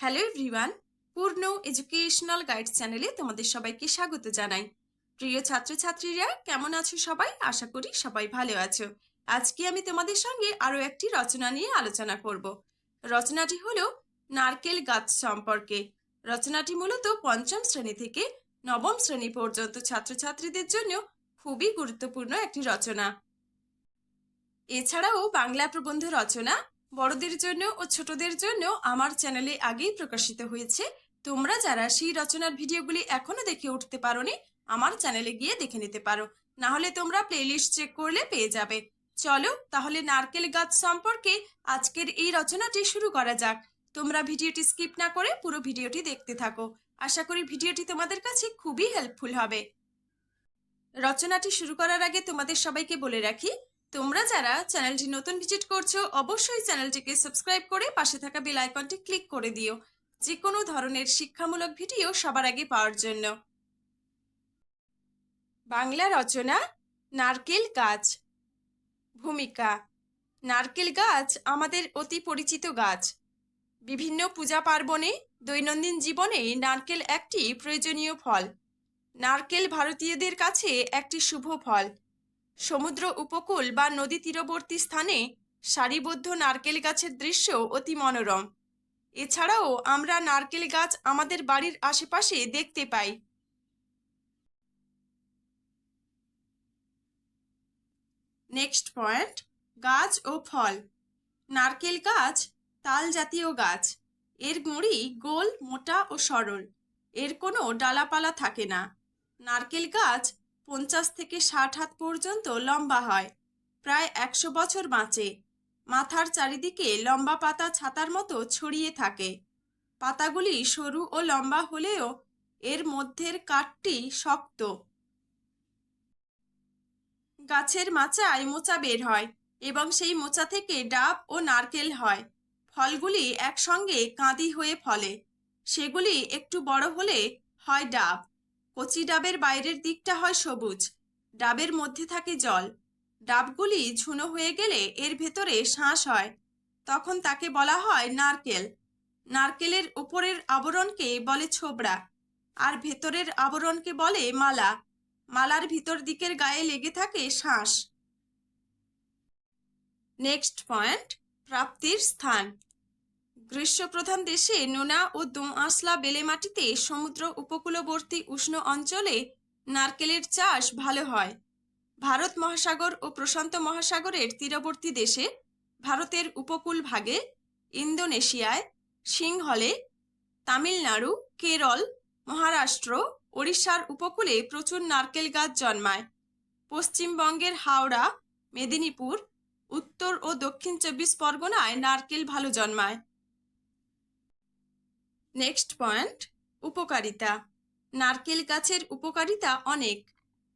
Hello everyone Purna educational guide চ্যানেলে তোমাদের সবাইকে স্বাগত জানাই। প্রিয় ছাত্রছাত্রীরা, কেমন আছো সবাই? আশা করি সবাই ভালো আছো। আজকে আমি তোমাদের সঙ্গে আরও একটি রচনা নিয়ে আলোচনা করব। রচনাটি হলো নারকেল গাছ সম্পর্কে। রচনাটি মূলত পঞ্চম শ্রেণি থেকে নবম শ্রেণি পর্যন্ত ছাত্রছাত্রীদের জন্য খুবই গুরুত্বপূর্ণ একটি রচনা। এছাড়াও বাংলা প্রবন্ধ রচনা বড়দের জন্য ও ছোটদের জন্য আমার চ্যানেলে আগেই প্রকাশিত হয়েছে। তোমরা যারা সেই রচনার ভিডিওগুলি এখনও দেখে উঠতে পারোনি, আমার চ্যানেলে গিয়ে দেখে নিতে পারো। না হলে তোমরা প্লেলিস্ট চেক করলে পেয়ে যাবে। চলো তাহলে নারকেল গাছ সম্পর্কে আজকের এই রচনাটি শুরু করা যাক। তোমরা ভিডিওটি স্কিপ না করে পুরো ভিডিওটি দেখতে থাকো। আশা করি ভিডিওটি তোমাদের কাছে খুবই হেল্পফুল হবে। রচনাটি শুরু করার আগে তোমাদের সবাইকে বলে রাখি তোমরা যারা চ্যানেলটি নতুন ভিজিট করছ, অবশ্যই চ্যানেলটিকে সাবস্ক্রাইব করে পাশে থাকা বেল আইকনটি ক্লিক করে দিও। যে কোনো ধরনের শিক্ষামূলক ভিডিও সবার আগে পাওয়ার জন্য। বাংলা রচনা, নারকেল গাছ। ভূমিকা, নারকেল গাছ আমাদের অতি পরিচিত গাছ। বিভিন্ন পূজা পার্বণে, দৈনন্দিন জীবনে নারকেল একটি প্রয়োজনীয় ফল। নারকেল ভারতীয়দের কাছে একটি শুভ ফল। সমুদ্র উপকূল বা নদী তীরবর্তী স্থানে সারিবদ্ধ নারকেল গাছের দৃশ্য অতি মনোরম। এছাড়াও আমরা নারকেল গাছ আমাদের বাড়ির আশেপাশে দেখতে পাই। নেক্সট পয়েন্ট, গাছ ও ফল। নারকেল গাছ তাল জাতীয় গাছ। এর গুঁড়ি গোল, মোটা ও সরল। এর কোনো ডালাপালা থাকে না। নারকেল গাছ পঞ্চাশ থেকে ষাট হাত পর্যন্ত লম্বা হয়, প্রায় একশো বছর বাঁচে। মাথার চারিদিকে লম্বা পাতা ছাতার মতো ছড়িয়ে থাকে। পাতাগুলি সরু ও লম্বা হলেও এর মধ্যের কাঠটি শক্ত। গাছের মাচায় মোচা বের হয় এবং সেই মোচা থেকে ডাব ও নারকেল হয়। ফলগুলি একসঙ্গে কাঁদি হয়ে ফলে। সেগুলি একটু বড় হলে হয় ডাব। কচি ডাবের বাইরের দিকটা হয় সবুজ, ডাবের মধ্যে থাকে জল। ডাবগুলি ঝুনো হয়ে গেলে এর ভেতরে শাঁস হয়। তখন তাকে বলা হয় নারকেল। নারকেলের উপরের আবরণকে বলে ছোবড়া, আর ভেতরের আবরণকে বলে মালা। মালার ভিতর দিকের গায়ে লেগে থাকে শ্বাস নেক্সট পয়েন্ট, প্রাপ্তির স্থান। গ্রীষ্মপ্রধান দেশে নোনা ও দোআঁশলা বেলে মাটিতে সমুদ্র উপকূলবর্তী উষ্ণ অঞ্চলে নারকেলের চাষ ভালো হয়। ভারত মহাসাগর ও প্রশান্ত মহাসাগরের তীরবর্তী দেশে ভারতের উপকূল ভাগে ইন্দোনেশিয়ায়, সিংহলে তামিলনাড়ু, কেরল, মহারাষ্ট্র, ওড়িশার উপকূলে প্রচুর নারকেল গাছ জন্মায়। পশ্চিমবঙ্গের হাওড়া, মেদিনীপুর, উত্তর ও দক্ষিণ চব্বিশ পরগনায় নারকেল ভালো জন্মায়। নেক্সট পয়েন্ট উপকারিতা। নারকেল গাছের উপকারিতা অনেক।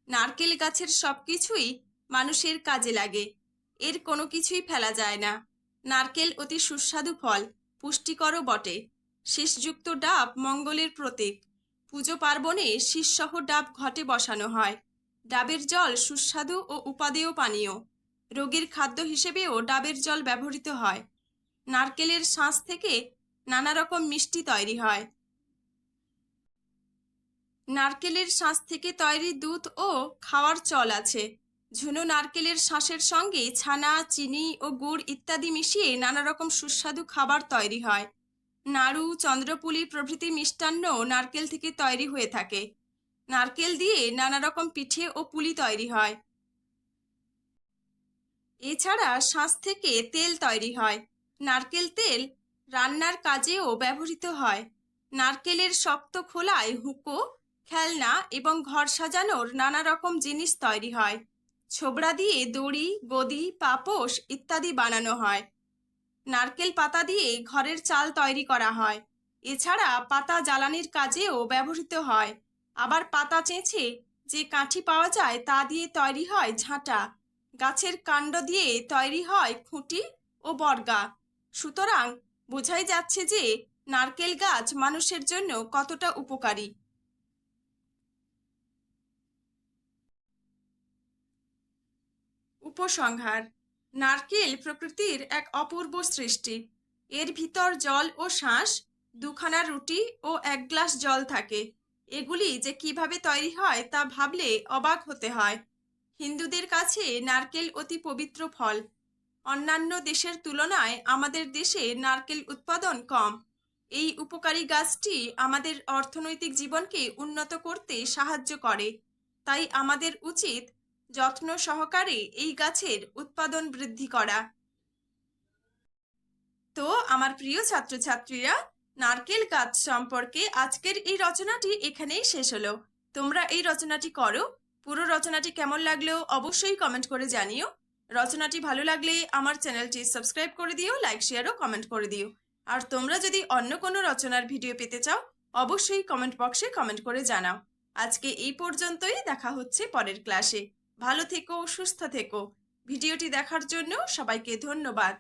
নারকেল গাছের সব কিছুই মানুষের কাজে লাগে। এর কোনো কিছুই ফেলা যায় না। নারকেল অতি সুস্বাদু ফল, পুষ্টিকরও বটে। শীষযুক্ত ডাব মঙ্গলের প্রতীক। পুজো পার্বণে শীষসহ ডাব ঘটে বসানো হয়। ডাবের জল সুস্বাদু ও উপাদেয় পানীয়। রোগীর খাদ্য হিসেবেও ডাবের জল ব্যবহৃত হয়। নারকেলের শাঁস থেকে নানা রকম মিষ্টি তৈরি হয়। নারকেলের শাঁস থেকে তৈরি দুধ ও খাওয়ার চল আছে। ঝুনো নারকেলের শাঁসের সঙ্গে ছানা, চিনি ও গুড় ইত্যাদি মিশিয়ে নানা রকম সুস্বাদু খাবার তৈরি হয়। নাড়ু, চন্দ্রপুলি প্রভৃতি মিষ্টান্ন নারকেল থেকে তৈরি হয়ে থাকে। নারকেল দিয়ে নানা রকম পিঠে ও পুলি তৈরি হয়। এছাড়া শাঁস থেকে তেল তৈরি হয়। নারকেল তেল রান্নার কাজেও ব্যবহৃত হয়। নারকেলের শক্ত খোলায় হুঁকো, খেলনা এবং ঘর সাজানোর নানা রকম জিনিস তৈরি হয়। ছোবড়া দিয়ে দড়ি, গদি, পাপোশ ইত্যাদি বানানো হয়। নারকেল পাতা দিয়ে ঘরের চাল তৈরি করা হয়। এছাড়া পাতা জ্বালানির কাজেও ব্যবহৃত হয়। আবার পাতা চেঁচে যে কাঠি পাওয়া যায় তা দিয়ে তৈরি হয় ঝাঁটা। গাছের কাণ্ড দিয়ে তৈরি হয় খুঁটি ও বর্গা। সুতরাং বোঝাই যাচ্ছে যে নারকেল গাছ মানুষের জন্য কতটা উপকারী। উপসংহার, নারকেল প্রকৃতির এক অপূর্ব সৃষ্টি। এর ভিতর জল ও শ্বাস, দুখানা রুটি ও এক গ্লাস জল থাকে। এগুলি যে কীভাবে তৈরি হয় তা ভাবলে অবাক হতে হয়। হিন্দুদের কাছে নারকেল অতি পবিত্র ফল। অন্যান্য দেশের তুলনায় আমাদের দেশে নারকেল উৎপাদন কম। এই উপকারী গাছটি আমাদের অর্থনৈতিক জীবনকে উন্নত করতে সাহায্য করে। তাই আমাদের উচিত যত্ন সহকারে এই গাছের উৎপাদন বৃদ্ধি করা। তো আমার প্রিয় ছাত্রছাত্রীরা, নারকেল গাছ সম্পর্কে আজকের এই রচনাটি এখানেই শেষ হলো। তোমরা এই রচনাটি করো। পুরো রচনাটি কেমন লাগলেও অবশ্যই কমেন্ট করে জানিও। রচনাটি ভালো লাগলে আমার চ্যানেলটি সাবস্ক্রাইব করে দিও, লাইক, শেয়ার ও কমেন্ট করে দিও। আর তোমরা যদি অন্য কোনো রচনার ভিডিও পেতে চাও, অবশ্যই কমেন্ট বক্সে কমেন্ট করে জানাও। আজকে এই পর্যন্তই, দেখা হচ্ছে পরের ক্লাসে। ভালো থেকো, সুস্থ থেকো। ভিডিওটি দেখার জন্য সবাইকে ধন্যবাদ।